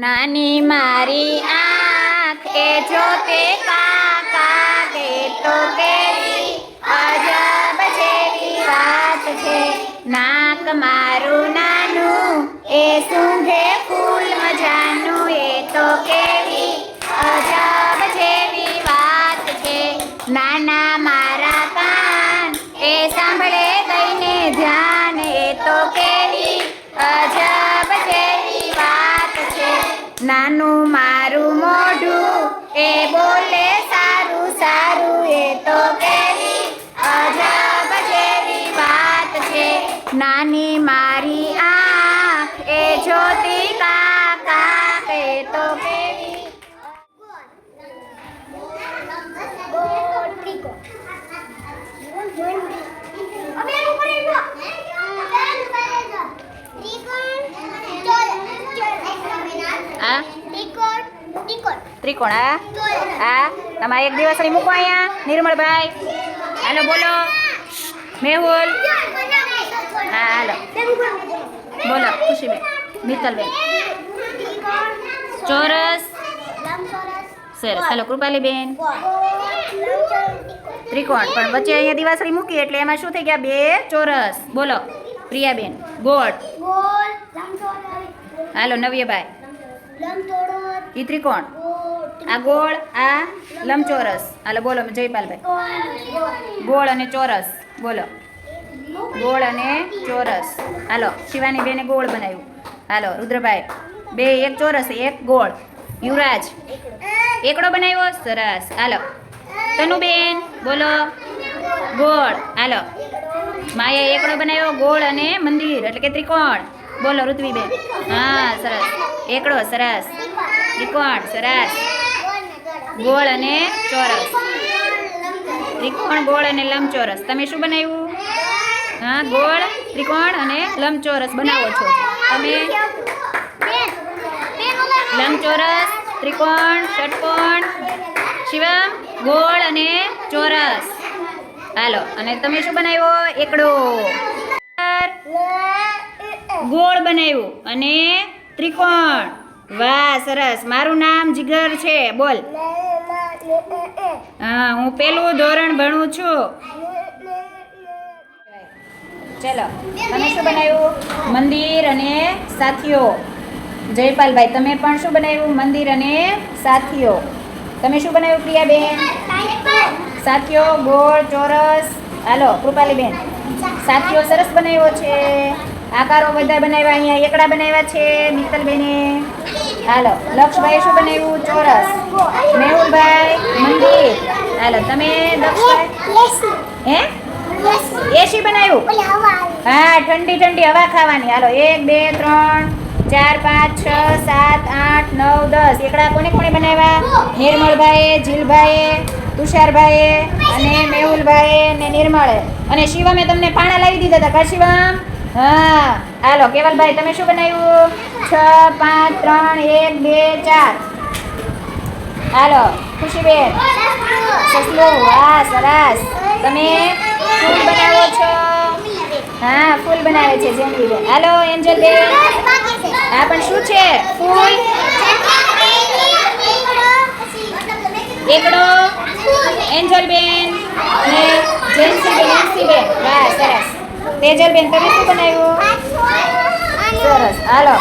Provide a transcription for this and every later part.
નાની મારી આંખ એ જોતે કાકા કે તો કેવી અજબ જેવી વાત છે. નાક મારું નાનું એ સૂંઘે નાનું મારું મોઢું, એ બોલે સારું સારું, એ તો કેવી અજબ વાત છે. નાની મારી આંખ એ જોતી આ ત્રિકોણ આ આ તમારે એક દિવસ મૂકો અહીંયા નિર્મળભાઈ હાલો બોલો. મેહુલ. હા હાલો. બોલો ખુશીબેન મિત્તલબેન. ચોરસ. સરસ. હાલો કૃપાલીબેન. ત્રિકોણ. પણ વચ્ચે અહીંયા દિવાસળી મૂકી એટલે એમાં શું થઈ ગયા? બે ચોરસ. બોલો પ્રિયાબેન. ગોળ. હાલો નવ્યભાઈ. ઈ ત્રિકોણ. આ ગોળ, આ લંબચોરસ. હાલો બોલો જયપાલભાઈ. ગોળ અને ચોરસ. બોલો. ગોળ અને ચોરસ. હાલો, શિવાની બેને ગોળ બનાવ્યું. હાલો, રુદ્રભાઈ. બે, એક ચોરસ, એક ગોળ. યુવરાજ. એકડો બનાવ્યો? સરસ. હાલો. તનુબેન, બોલો. ગોળ. હાલો. માયા એકડો બનાવ્યો, ગોળ અને મંદિર, એટલે કે ત્રિકોણ. બોલો, ઋત્વીબેન. હા, સરસ. એકડો, સરસ. ત્રિકોણ, સરસ. ગોળ અને ચોરસ. ત્રિકોણ, ગોળ અને લંબચોરસ. તમે શું બનાવ્યું? હા, ગોળ, ત્રિકોણ અને લંબચોરસ બનાવો છો. તમે? લંબચોરસ, ત્રિકોણ, ષટકોણ, શિવમ, ગોળ અને ચોરસ. હાલો, અને તમે શું બનાવ્યો? એકડો. ગોળ બનાવ્યું અને ત્રિકોણ. વાહ, સરસ. મારું નામ જીગર છે. બોલ. હા, હું પેલું ધોરણ ભણું છું. ચલો, તમે શું બનાવ્યું? મંદિર અને સાથીઓ. જયપાલભાઈ, તમે પણ શું બનાવ્યું? મંદિર અને સાથીઓ. તમે શું બનાવ્યું, પ્રિયાબેન? સાથીઓ, ગોળ, ચોરસ. હાલો, કૃપાલીબેન. સાથીઓ સરસ બનાવ્યો છે. આકારો બધા બનાવ્યા અહીંયા. એકડા બનાવ્યા છે, મિત્તલબેને. હાલો લક્ષભાઈ શું બનાવ્યું? ચોરસ. મેહુલભાઈ, મંદિર. હાલો, તમે લક્ષભાઈ હે? એસી બનાવ્યું? હા, ઠંડી ઠંડી હવા ખાવાની. હાલો, એક, બે, ત્રણ, ચાર, પાંચ, છ, સાત, આઠ, નવ, દસ. એકડા કોને કોને બનાવ્યા? નિર્મળભાઈએ, જીલભાઈએ, તુષારભાઈએ અને મેહુલભાઈએ ને નિર્મળે. અને શિવમે તમને પાણા લાવી દીધા હતા. કા શિવમ હા. હાલો, કેવલભાઈ, તમે શું બનાવ્યું? છ, પાંચ, ત્રણ, એક, બે, ચાર. હાલો, ખુશીબેન. સસલું, વાહ, સરસ. તમે ફૂલ બનાવો છો? હા, ફૂલ બનાવે છે જેનવીબેન હાલો, એન્જલબેન. આ પણ શું છે? ફૂલ? એકડો? એન્જલબેન. ને જેન્સીબેન સરસ તેજલબેન તમે શું બનાવ્યું? સરસ. હાલો.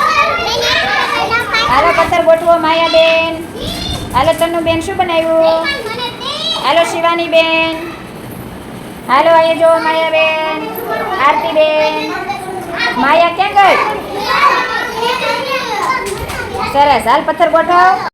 હાલો, પથ્થર ગોઠવો માયાબેન હાલો બેન, શું બનાવ્યું? હાલો, શિવાની બેન. હાલો, અહીંયા જો માયાબેન આરતીબેન માયા, ક્યાં ગઈ? સરસ. હાલ, પથ્થર ગોઠવ.